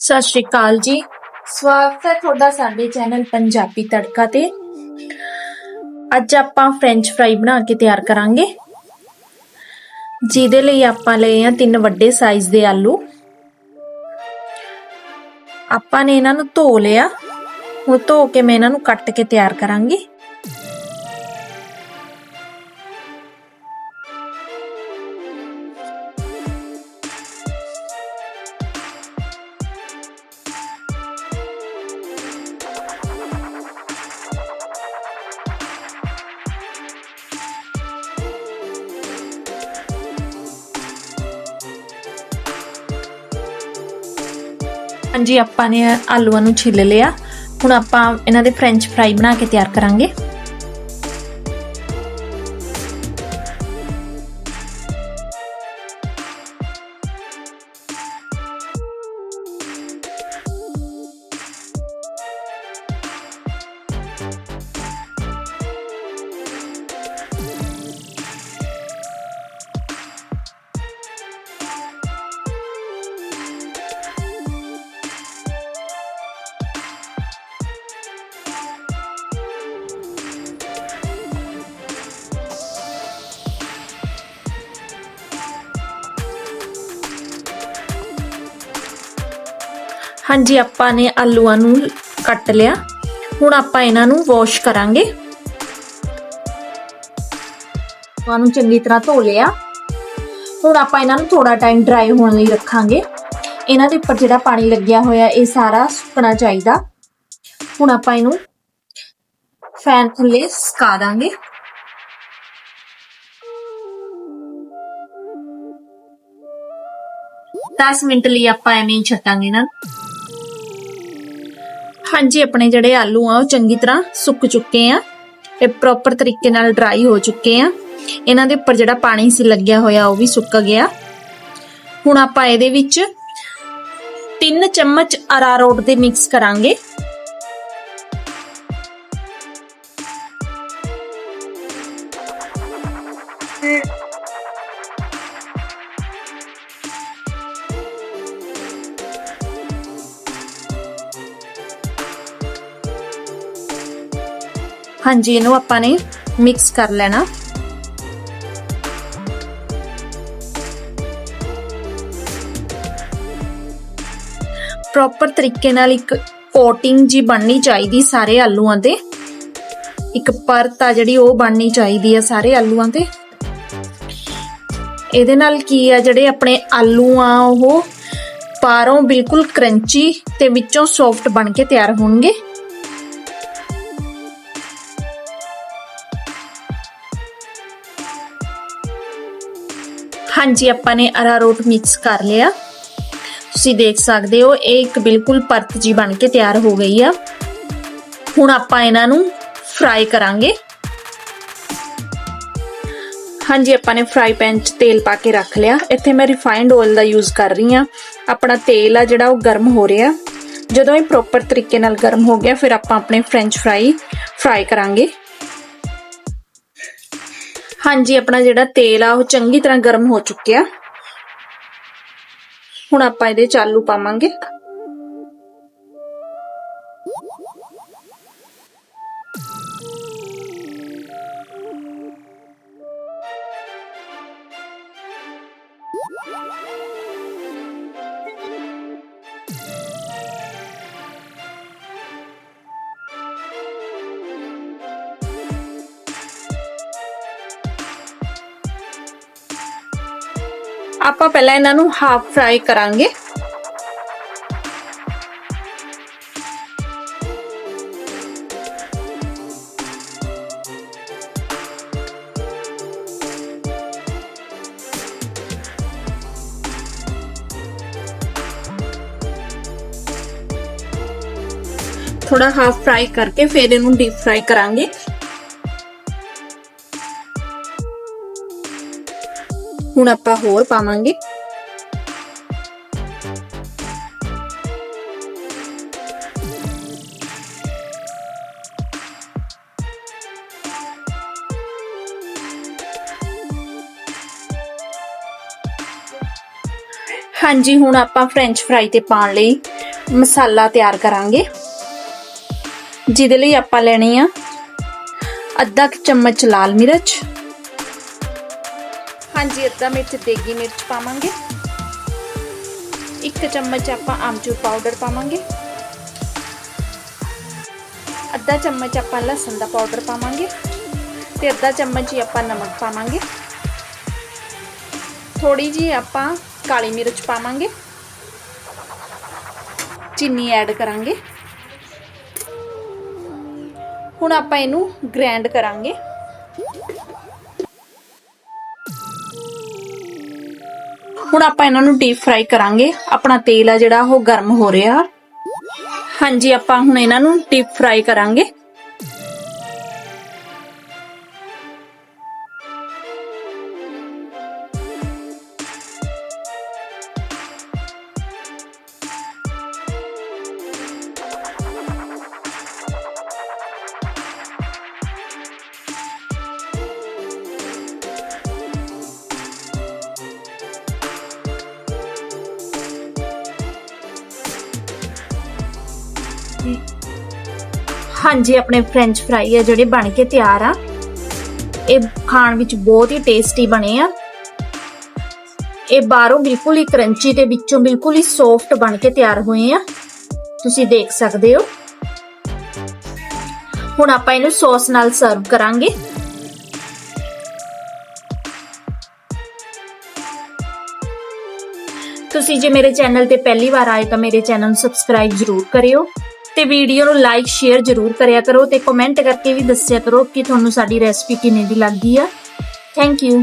ਸਤਿ ਸ਼੍ਰੀ ਅਕਾਲ ਜੀ। ਸਵਾਗਤ ਹੈ ਤੁਹਾਡਾ ਸਾਡੇ ਚੈਨਲ ਪੰਜਾਬੀ ਤੜਕਾ ਤੇ। ਅੱਜ ਆਪਾਂ ਫ੍ਰੈਂਚ ਫਰਾਈ ਬਣਾ ਕੇ ਤਿਆਰ ਕਰਾਂਗੇ। ਜਿਹਦੇ ਲਈ ਆਪਾਂ ਲਏ ਆ ਤਿੰਨ ਵੱਡੇ ਸਾਈਜ਼ ਦੇ ਆਲੂ। ਆਪਾਂ ਨੇ ਇਹਨਾਂ ਨੂੰ ਧੋ ਲਿਆ ਹੁਣ ਧੋ ਕੇ ਮੈਂ ਇਹਨਾਂ ਨੂੰ ਕੱਟ ਕੇ ਤਿਆਰ ਕਰਾਂਗੀ। ਹਾਂਜੀ, ਆਪਾਂ ਨੇ ਆਲੂਆਂ ਨੂੰ ਛਿੱਲ ਲਿਆ। ਹੁਣ ਆਪਾਂ ਇਹਨਾਂ ਦੇ ਫ੍ਰੈਂਚ ਫਰਾਈ ਬਣਾ ਕੇ ਤਿਆਰ ਕਰਾਂਗੇ। ਹਾਂਜੀ, ਆਪਾਂ ਨੇ ਆਲੂਆਂ ਨੂੰ ਕੱਟ ਲਿਆ। ਹੁਣ ਆਪਾਂ ਇਹਨਾਂ ਨੂੰ ਵਾਸ਼ ਕਰਾਂਗੇ। ਆਲੂਆਂ ਨੂੰ ਚੰਗੀ ਤਰ੍ਹਾਂ ਧੋ ਲਿਆ। ਹੁਣ ਆਪਾਂ ਇਹਨਾਂ ਨੂੰ ਥੋੜਾ ਟਾਈਮ ਡਰਾਈ ਹੋਣ ਲਈ ਰੱਖਾਂਗੇ। ਇਹਨਾਂ ਦੇ ਉੱਪਰ ਜਿਹੜਾ ਪਾਣੀ ਲੱਗਿਆ ਹੋਇਆ, ਇਹ ਸਾਰਾ ਸੁੱਕਣਾ ਚਾਹੀਦਾ। ਹੁਣ ਆਪਾਂ ਇਹਨੂੰ ਫੈਨ ਥੱਲੇ ਸੁਕਾ ਦਾਂਗੇ। ਦਸ ਮਿੰਟ ਲਈ ਆਪਾਂ ਐਵੇਂ ਹੀ ਛੱਡਾਂਗੇ ਨਾ। ਹਾਂਜੀ, ਆਪਣੇ ਜਿਹੜੇ ਆਲੂ ਆ, ਉਹ ਚੰਗੀ ਤਰ੍ਹਾਂ ਸੁੱਕ ਚੁੱਕੇ ਆ ਇਹ ਪ੍ਰੋਪਰ ਤਰੀਕੇ ਨਾਲ ਡਰਾਈ ਹੋ ਚੁੱਕੇ ਆ। ਇਹਨਾਂ ਦੇ ਉੱਪਰ ਜਿਹੜਾ ਪਾਣੀ ਸੀ ਲੱਗਿਆ ਹੋਇਆ, ਉਹ ਵੀ ਸੁੱਕ ਗਿਆ। ਹੁਣ ਆਪਾਂ ਇਹਦੇ ਵਿੱਚ 3 ਚਮਚ ਅਰਾਰੋਟ ਦੇ ਮਿਕਸ ਕਰਾਂਗੇ। ਹਾਂਜੀ, ਇਹਨੂੰ ਆਪਾਂ ਨੇ ਮਿਕਸ ਕਰ ਲੈਣਾ। ਪ੍ਰੋਪਰ ਤਰੀਕੇ ਨਾਲ ਇੱਕ ਕੋਟਿੰਗ ਜੀ ਬਣਨੀ ਚਾਹੀਦੀ ਸਾਰੇ ਆਲੂਆਂ ਤੇ। ਇੱਕ ਪਰਤ ਆ ਜਿਹੜੀ, ਉਹ ਬਣਨੀ ਚਾਹੀਦੀ ਆ ਸਾਰੇ ਆਲੂਆਂ ਤੇ। ਇਹਦੇ ਨਾਲ ਕੀ ਆ, ਜਿਹੜੇ ਆਪਣੇ ਆਲੂ ਆ, ਉਹ ਪਾਰੋਂ ਬਿਲਕੁਲ ਕਰੰਚੀ ਤੇ ਵਿੱਚੋਂ ਸੌਫਟ ਬਣ ਕੇ ਤਿਆਰ ਹੋਣਗੇ। ਹਾਂਜੀ, ਆਪਾਂ ਨੇ ਅਰਾਰੋਟ ਮਿਕਸ ਕਰ ਲਿਆ। ਤੁਸੀਂ ਦੇਖ ਸਕਦੇ ਹੋ, ਇਹ ਇੱਕ ਬਿਲਕੁਲ ਪਰਤ ਜੀ ਬਣ ਕੇ ਤਿਆਰ ਹੋ ਗਈ ਆ। ਹੁਣ ਆਪਾਂ ਇਹਨਾਂ ਨੂੰ ਫਰਾਈ ਕਰਾਂਗੇ। ਹਾਂਜੀ, ਆਪਾਂ ਨੇ ਫਰਾਈ ਪੈਨ 'ਚ ਤੇਲ ਪਾ ਕੇ ਰੱਖ ਲਿਆ। ਇੱਥੇ ਮੈਂ ਰਿਫਾਈਨਡ ਆਇਲ ਦਾ ਯੂਜ਼ ਕਰ ਰਹੀ ਆ ਆਪਣਾ ਤੇਲ ਆ ਜਿਹੜਾ, ਉਹ ਗਰਮ ਹੋ ਰਿਹਾ। ਜਦੋਂ ਇਹ ਪ੍ਰੋਪਰ ਤਰੀਕੇ ਨਾਲ ਗਰਮ ਹੋ ਗਿਆ, ਫਿਰ ਆਪਾਂ ਆਪਣੇ ਫ੍ਰੈਂਚ ਫਰਾਈ ਫਰਾਈ ਕਰਾਂਗੇ। ਹਾਂਜੀ, ਆਪਣਾ ਜਿਹੜਾ ਤੇਲ ਆ, ਉਹ ਚੰਗੀ ਤਰ੍ਹਾਂ ਗਰਮ ਹੋ ਚੁੱਕਿਆ। ਹੁਣ ਆਪਾਂ ਇਹਦੇ ਚ ਆਲੂ ਪਾਵਾਂਗੇ। ਆਪਾਂ ਪਹਿਲਾਂ ਇਹਨਾਂ ਨੂੰ ਹਾਫ ਫਰਾਈ ਕਰਾਂਗੇ। ਥੋੜਾ ਹਾਫ ਫਰਾਈ ਕਰਕੇ ਫਿਰ ਇਹਨੂੰ ਡੀਪ ਫਰਾਈ ਕਰਾਂਗੇ। ਹੁਣ ਆਪਾਂ ਹੋਰ ਪਾਵਾਂਗੇ। ਹਾਂਜੀ, ਹੁਣ ਆਪਾਂ ਫ੍ਰੈਂਚ ਫਰਾਈ ਤੇ ਪਾਉਣ ਲਈ ਮਸਾਲਾ ਤਿਆਰ ਕਰਾਂਗੇ। ਜਿਹਦੇ ਲਈ ਆਪਾਂ ਲੈਣੀ ਆ ਅੱਧਾ ਚਮਚ ਲਾਲ ਮਿਰਚ ਹਾਂਜੀ, ਅੱਧਾ ਮਿਰਚ ਦੇਗੀ ਮਿਰਚ ਪਾਵਾਂਗੇ। ਇੱਕ ਚਮਚ ਆਪਾਂ ਆਮਚੂਰ ਪਾਊਡਰ ਪਾਵਾਂਗੇ। ਅੱਧਾ ਚਮਚ ਆਪਾਂ ਲਸਣ ਦਾ ਪਾਊਡਰ ਪਾਵਾਂਗੇ ਤੇ ਅੱਧਾ ਚਮਚ ਹੀ ਆਪਾਂ ਨਮਕ ਪਾਵਾਂਗੇ। ਥੋੜੀ ਜੀ ਆਪਾਂ ਕਾਲੀ ਮਿਰਚ ਪਾਵਾਂਗੇ। ਚੀਨੀ ਐਡ ਕਰਾਂਗੇ। ਹੁਣ ਆਪਾਂ ਇਹਨੂੰ ਗ੍ਰਾਈਂਡ ਕਰਾਂਗੇ। ਹੁਣ ਆਪਾਂ ਇਹਨਾਂ ਨੂੰ ਡੀਪ ਫਰਾਈ ਕਰਾਂਗੇ। ਆਪਣਾ ਤੇਲ ਆ ਜਿਹੜਾ, ਉਹ ਗਰਮ ਹੋ ਰਿਹਾ। ਹਾਂਜੀ, ਆਪਾਂ ਹੁਣ ਇਹਨਾਂ ਨੂੰ ਡੀਪ ਫਰਾਈ ਕਰਾਂਗੇ। ਹਾਂਜੀ, ਆਪਣੇ ਫ੍ਰੈਂਚ ਫਰਾਈ ਆ ਜਿਹੜੇ ਬਣ ਕੇ ਤਿਆਰ ਆ। ਇਹ ਖਾਣ ਵਿੱਚ ਬਹੁਤ ਹੀ ਟੇਸਟੀ ਬਣੇ ਆ। ਇਹ ਬਾਹਰੋਂ ਬਿਲਕੁਲ ਹੀ ਕਰੰਚੀ ਤੇ ਵਿੱਚੋਂ ਬਿਲਕੁਲ ਹੀ ਸੌਫਟ ਬਣ ਕੇ ਤਿਆਰ ਹੋਏ ਆ। ਤੁਸੀਂ ਦੇਖ ਸਕਦੇ ਹੋ। ਹੁਣ ਆਪਾਂ ਇਹਨੂੰ ਸੌਸ ਨਾਲ ਸਰਵ ਕਰਾਂਗੇ। ਤੁਸੀਂ ਜੇ ਮੇਰੇ ਚੈਨਲ ਤੇ ਪਹਿਲੀ ਵਾਰ ਆਏ ਤਾਂ ਮੇਰੇ ਚੈਨਲ ਨੂੰ ਸਬਸਕ੍ਰਾਈਬ ਜ਼ਰੂਰ ਕਰਿਓ। ਤੇ ਵੀਡੀਓ ਨੂੰ ਲਾਈਕ ਸ਼ੇਅਰ ਜ਼ਰੂਰ ਕਰਿਆ ਕਰੋ ਤੇ ਕਮੈਂਟ ਕਰਕੇ ਵੀ ਦੱਸਿਆ ਕਰੋ ਕਿ ਤੁਹਾਨੂੰ ਸਾਡੀ ਰੈਸਪੀ ਕਿਵੇਂ ਦੀ ਲੱਗੀ ਆ। Thank you